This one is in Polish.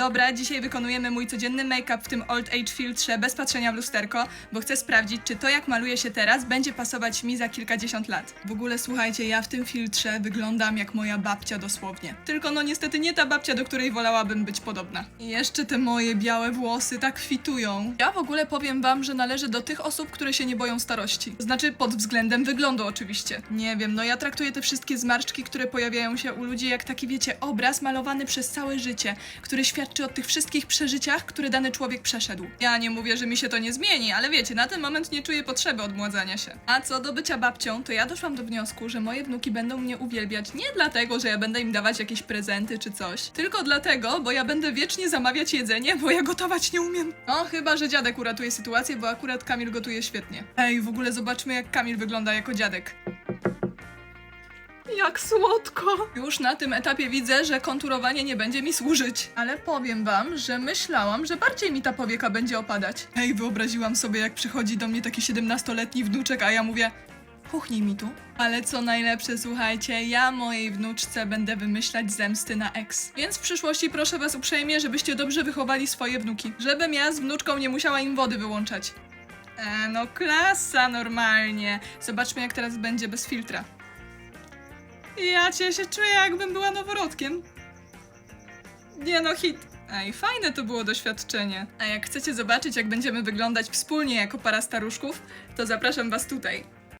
Dobra, dzisiaj wykonujemy mój codzienny make-up w tym Old Age filtrze bez patrzenia w lusterko, bo chcę sprawdzić, czy to jak maluję się teraz będzie pasować mi za kilkadziesiąt lat. W ogóle słuchajcie, ja w tym filtrze wyglądam jak moja babcia dosłownie. Tylko no niestety nie ta babcia, do której wolałabym być podobna. I jeszcze te moje białe włosy tak kwitują. Ja w ogóle powiem wam, że należę do tych osób, które się nie boją starości. Znaczy pod względem wyglądu oczywiście. Nie wiem, no ja traktuję te wszystkie zmarszczki, które pojawiają się u ludzi jak taki wiecie obraz malowany przez całe życie, który świadczy o tych wszystkich przeżyciach, które dany człowiek przeszedł. Ja nie mówię, że mi się to nie zmieni, ale wiecie, na ten moment nie czuję potrzeby odmładzania się. A co do bycia babcią, to ja doszłam do wniosku, że moje wnuki będą mnie uwielbiać nie dlatego, że ja będę im dawać jakieś prezenty czy coś, tylko dlatego, bo ja będę wiecznie zamawiać jedzenie, bo ja gotować nie umiem. No, chyba, że dziadek uratuje sytuację, bo akurat Kamil gotuje świetnie. Ej, w ogóle zobaczmy, jak Kamil wygląda jako dziadek. Jak słodko! Już na tym etapie widzę, że konturowanie nie będzie mi służyć. Ale powiem wam, że myślałam, że bardziej mi ta powieka będzie opadać. Ej, wyobraziłam sobie, jak przychodzi do mnie taki 17-letni wnuczek, a ja mówię... Puchnij mi tu. Ale co najlepsze, słuchajcie, ja mojej wnuczce będę wymyślać zemsty na ex. Więc w przyszłości proszę was uprzejmie, żebyście dobrze wychowali swoje wnuki. Żebym ja z wnuczką nie musiała im wody wyłączać. E, no klasa normalnie. Zobaczmy, jak teraz będzie bez filtra. Ja cię się czuję, jakbym była noworodkiem. Nie no, hit. Ej, fajne to było doświadczenie. A jak chcecie zobaczyć, jak będziemy wyglądać wspólnie jako para staruszków, to zapraszam was tutaj.